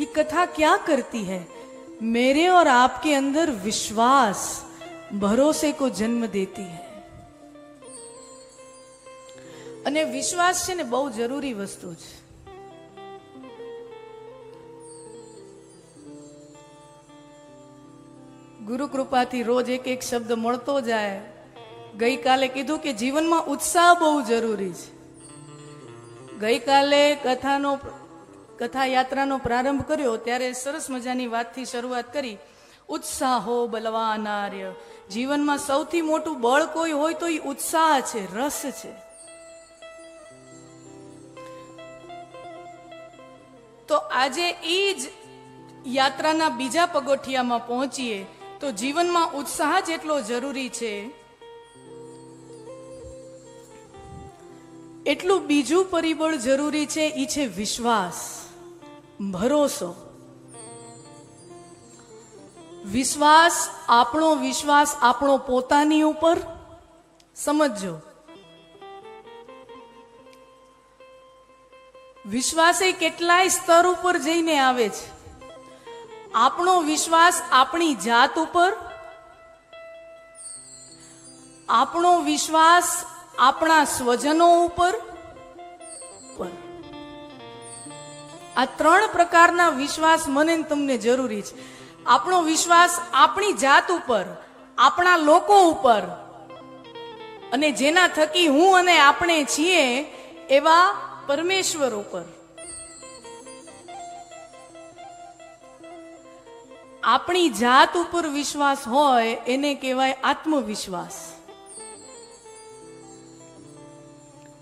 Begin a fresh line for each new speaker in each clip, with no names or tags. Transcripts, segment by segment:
ये कथा क्या करती है मेरे और आपके अंदर विश्वास भरोसे को जन्म देती है અને વિશ્વાસ છે ને બહુ જરૂરી વસ્તુ છે ગુરુ કૃપાથી રોજ એક એક શબ્દ મળતો જાય ગઈકાલે કીધું કે જીવનમાં ઉત્સાહ બહુ જરૂરી છે ગઈકાલે કથાનો કથા યાત્રાનો પ્રારંભ કર્યો ત્યારે સરસ મજાની વાતથી શરૂઆત કરી, ઉત્સાહો બલવાનાર્ય. જીવનમાં સૌથી મોટું બળ કોઈ હોય તો એ ઉત્સાહ છે, રસ છે. તો આજે એ જ યાત્રાના બીજા પગોઠિયામાં પહોંચીએ તો જીવનમાં ઉત્સાહ જેટલો જરૂરી છે, એટલું બીજું પરિબળ જરૂરી છે એ છે વિશ્વાસ. ભરોસો. વિશ્વાસ, આપણો વિશ્વાસ, આપણો પોતાની ઉપર, સમજજો. વિશ્વાસ એ કેટલાય સ્તર ઉપર જઈને આવે છે. આપણો વિશ્વાસ આપણી જાત ઉપર, આપણો વિશ્વાસ આપણા સ્વજનો ઉપર આ ત્રણ પ્રકારના વિશ્વાસ મને તમને જરૂરી છે. આપણો વિશ્વાસ આપણી જાત ઉપર, આપણા લોકો ઉપર અને જેના થકી હું અને આપણે છીએ એવા પરમેશ્વર ઉપર. આપણી જાત ઉપર વિશ્વાસ હોય એને કહેવાય આત્મવિશ્વાસ.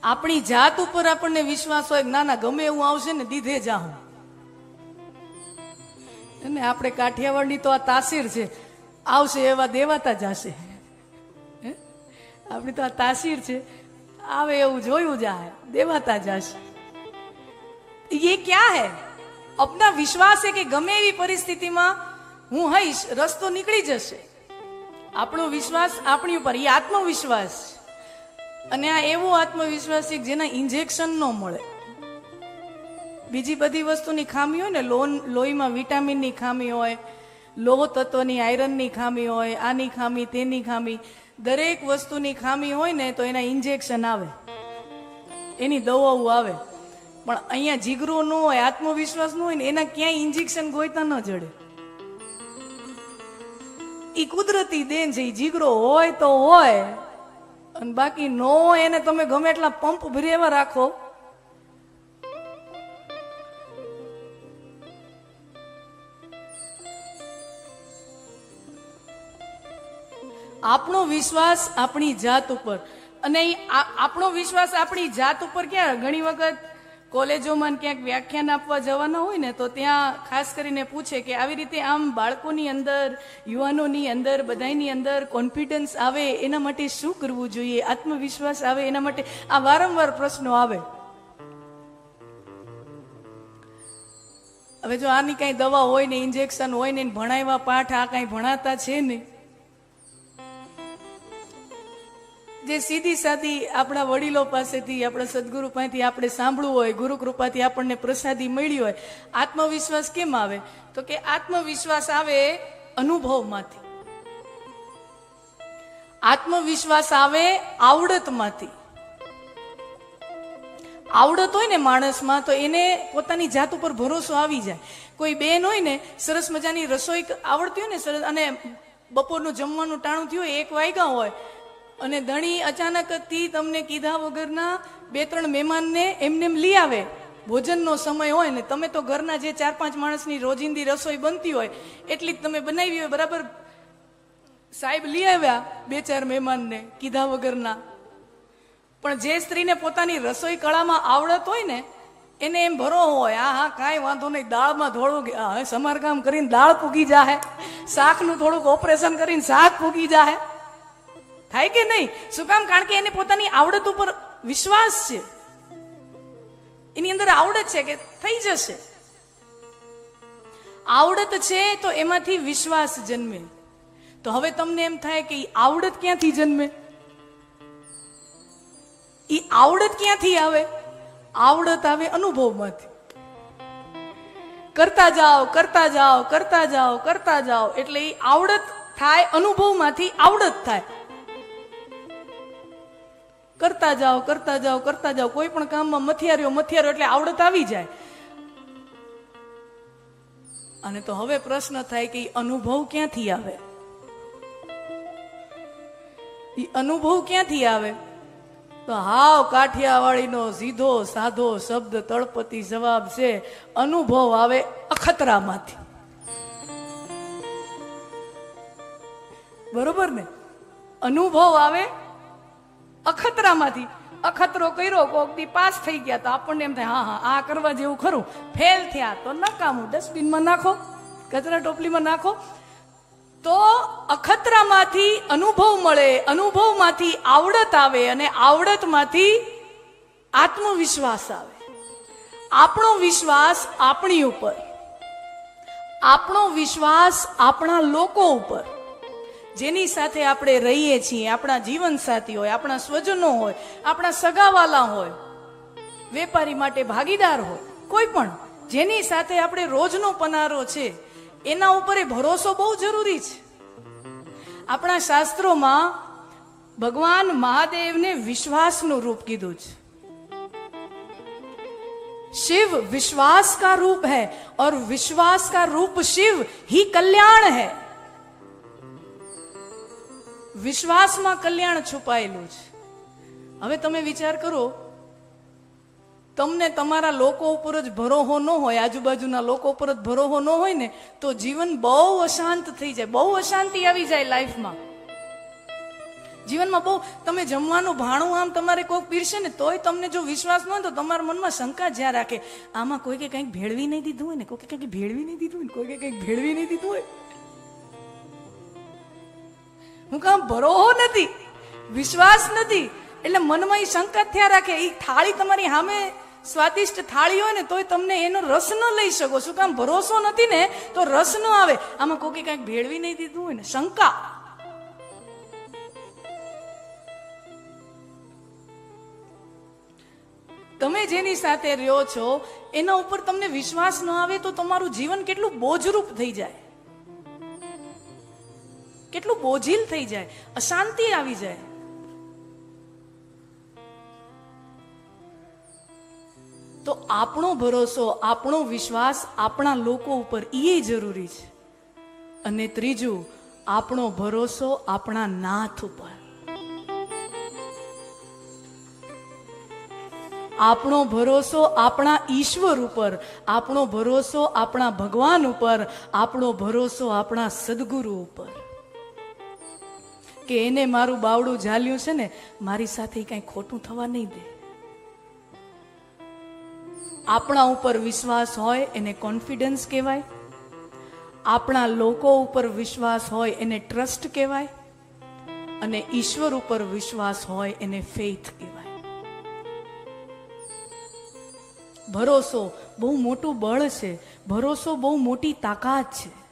આપણી જાત ઉપર આપણને વિશ્વાસ હોય ના ના ગમે એવું આવશે ને દીધે જાઉં અને આપણે કાઠિયાવાડની તો આ તાસીર છે. આવશે એવા દેવાતા જશે આપણી તો આ તાસીર છે. આવે એવું જોયું જાય, દેવાતા જશે એ ક્યાં હે? અપના વિશ્વાસ છે કે ગમે એવી પરિસ્થિતિમાં હું હઈશ, રસ્તો નીકળી જશે. આપણો વિશ્વાસ આપણી ઉપર એ આત્મવિશ્વાસ છે. અને આ એવો આત્મવિશ્વાસ જેના ઇન્જેક્શન ન મળે. બીજી બધી વસ્તુની ખામી હોય ને, લોન, લોહીમાં વિટામિનની ખામી હોય, લોહ તત્વની, આયરનની ખામી હોય, આની ખામી, તેની ખામી, દરેક વસ્તુની ખામી હોય ને તો એના ઇન્જેક્શન આવે. એની દવાઓ આવે. પણ અહીંયા જીગરો ન હોય, આત્મવિશ્વાસ ન હોય ને, એના ક્યાંય ઇન્જેક્શન ગોઈતા ન જડે. એ કુદરતી દેન છે, ઈ જીગરો હોય તો હોય અને બાકી નો એને તમે ગમે એટલા પંપ ભરેવા રાખો. આપણો વિશ્વાસ આપણી જાત ઉપર. અને આપણો વિશ્વાસ આપણી જાત ઉપર ક્યાં? ઘણી વખત કોલેજોમાં ક્યાંક વ્યાખ્યાન આપવા જવાના હોય ને તો ત્યાં ખાસ કરીને પૂછે કે આવી રીતે આમ બાળકોની અંદર, યુવાનોની અંદર બધાની અંદર કોન્ફિડન્સ આવે એના માટે શું કરવું જોઈએ? આત્મવિશ્વાસ આવે એના માટે? આ વારંવાર પ્રશ્નો આવે. હવે જો આની કાંઈ દવા હોય ને ઇન્જેક્શન હોય ને ભણાવ્યા પાઠ આ કાંઈ ભણાતા છે ને જે સીધી સાદી આપણા વડીલો પાસેથી, આપણા સદગુરુ પાસેથી આપણે સાંભળવું હોય ગુરુ કૃપાથી આપણને પ્રસાદી મળી હોય, આત્મવિશ્વાસ કેમ આવે? તો કે આત્મવિશ્વાસ આવે અનુભવમાંથી. આત્મવિશ્વાસ આવે આવડતમાંથી. આવડત હોય ને માણસમાં, તો એને પોતાની જાત ઉપર ભરોસો આવી જાય. કોઈ બેન હોય ને, સરસ મજાની રસોઈ આવડતી હોય ને, સરસ, અને બપોરનું જમવાનું ટાણું થયું હોય, એક વાગ્યા હોય અને ધણી અચાનકથી તમને કીધા વગરના બે ત્રણ મહેમાનને એમને એમ લઈ આવે. ભોજનનો સમય હોય ને તમે તો ઘરના જે ચાર પાંચ માણસની રોજિંદી રસોઈ બનતી હોય, એટલી જ તમે બનાવી હોય, બરાબર? સાહેબ લઈ આવ્યા બે ચાર મહેમાનને કીધા વગરના. પણ જે સ્ત્રીને પોતાની રસોઈ કળામાં આવડત હોય ને, એને એમ ભરો હોય આ હા, કાંઈ વાંધો નહીં, દાળમાં થોડુંક સમારકામ કરીને દાળ પૂગી જાહે. શાકનું થોડુંક ઓપરેશન કરીને શાક પૂગી જાહે. થાય કે નહીં? શું કામ? કારણ કે એને પોતાની આવડત ઉપર વિશ્વાસ છે. એની અંદર આવડત છે કે થઈ જશે. આવડત છે તો એમાંથી વિશ્વાસ જન્મે. તો હવે તમને એમ થાય કે આવડત ક્યાંથી જન્મે? એ આવડત ક્યાંથી આવે? આવડત આવે અનુભવમાંથી. કરતા જાઓ કરતા જાઓ કરતા જાઓ કરતા જાઓ. એટલે એ આવડત થાય, અનુભવમાંથી આવડત થાય. કરતા જાઓ કરતા જાઓ કરતા જાઓ. કોઈ પણ કામમાં મથિયાર્યો મથિયારો એટલે આવડત આવી જાય. અને તો હવે પ્રશ્ન થાય કે અનુભવ ક્યાંથી આવે? એ અનુભવ ક્યાંથી આવે? તો હાવ કાઠિયાવાડીનો સીધો, સાધો શબ્દ તળપતિ જવાબ છે, અનુભવ આવે અખતરામાંથી. બરોબર ને? અનુભવ આવે અખતરામાંથી અખતરો કર્યો, કોક દી પાસ થઈ ગયા તો આપણને એમ થાય, હા હા, આ કરવા જેવું ખરું. ફેલ થયા તો નકામું. ડસ્ટબિનમાં નાખો, કચરા ટોપલીમાં નાખો. તો અખતરામાંથી અનુભવ મળે, અનુભવમાંથી આવડત આવે અને આવડતમાંથી આત્મવિશ્વાસ આવે. આપણો વિશ્વાસ આપણી ઉપર. આપણો વિશ્વાસ આપણા લોકો ઉપર. જેની સાથે આપણે રહીએ છીએ આપણા જીવન સાથી હોય આપણા સ્વજનો હોય આપણા સગાવાલા હોય વેપારી માટે ભાગીદાર હોય કોઈ પણ જેની સાથે આપણે રોજનો પનારો છે એના ઉપર એ ભરોસો બહુ જરૂરી છે આપણા શાસ્ત્રોમાં ભગવાન મહાદેવને વિશ્વાસનું રૂપ કીધું છે शिव विश्वास का रूप है और विश्वास का रूप शिव ही कल्याण है વિશ્વાસમાં કલ્યાણ છુપાયેલું છે. હવે તમે વિચાર કરો, તમને તમારા લોકો ઉપર જ ભરોહો ન હોય, આજુબાજુના લોકો ઉપર જ ભરોહો ન હોય ને, તો જીવન બહુ અશાંત થઈ જાય, બહુ અશાંતિ આવી જાય લાઈફમાં. જીવનમાં બહુ, તમે જમવાનું ભાણું આમ તમારે કોઈક પીરશે ને, તોય તમને જો વિશ્વાસ ન હોય તો તમારા મનમાં શંકા જ્યાં રાખે. આમાં કોઈકે કંઈક ભેળવી નહીં દીધું હોય ને, કોઈકે કંઈક ભેળવી નહીં દીધું હોય ને, કોઈકે કંઈક ભેળવી નહીં દીધું હોય. હું કામ ભરોહો નથી, વિશ્વાસ નથી, એટલે મનમાં એ શંકા થયા રાખે એ થાળી તમારી સામે સ્વાદિષ્ટ થાળી હોય ને તોય તમને એનો રસ ન લઈ શકો. શું કામ ભરોસો નથી ને, તો રસ ન આવે. આમાં કોકે કાંઈક ભેળવી નહીં દીધું હોય ને, શંકા. તમે જેની સાથે રહ્યો છો, એના ઉપર તમને વિશ્વાસ ન આવે તો તમારું જીવન કેટલું બોજરૂપ થઈ જાય. કેટલું બોજિલ થઈ જાય, અશાંતિ આવી જાય. તો આપણો ભરોસો, આપણો વિશ્વાસ આપણા લોકો ઉપર એ જરૂરી છે. અને ત્રીજું, આપણો ભરોસો આપણા નાથ ઉપર. આપણો ભરોસો આપણા ઈશ્વર ઉપર, આપણો ભરોસો આપણા ભગવાન ઉપર, આપણો ભરોસો આપણા સદગુરુ ઉપર. કે એને મારું બાવડું ઝાલ્યું છે ને, મારી સાથે કઈ ખોટું થવા નહીં દે. આપણા ઉપર વિશ્વાસ હોય એને કોન્ફિડન્સ કહેવાય. આપણા લોકો ઉપર વિશ્વાસ હોય એને ટ્રસ્ટ કહેવાય. અને ઈશ્વર ઉપર વિશ્વાસ હોય એને ફેથ કહેવાય. ભરોસો બહુ મોટું બળ છે. ભરોસો બહુ મોટી તાકાત છે.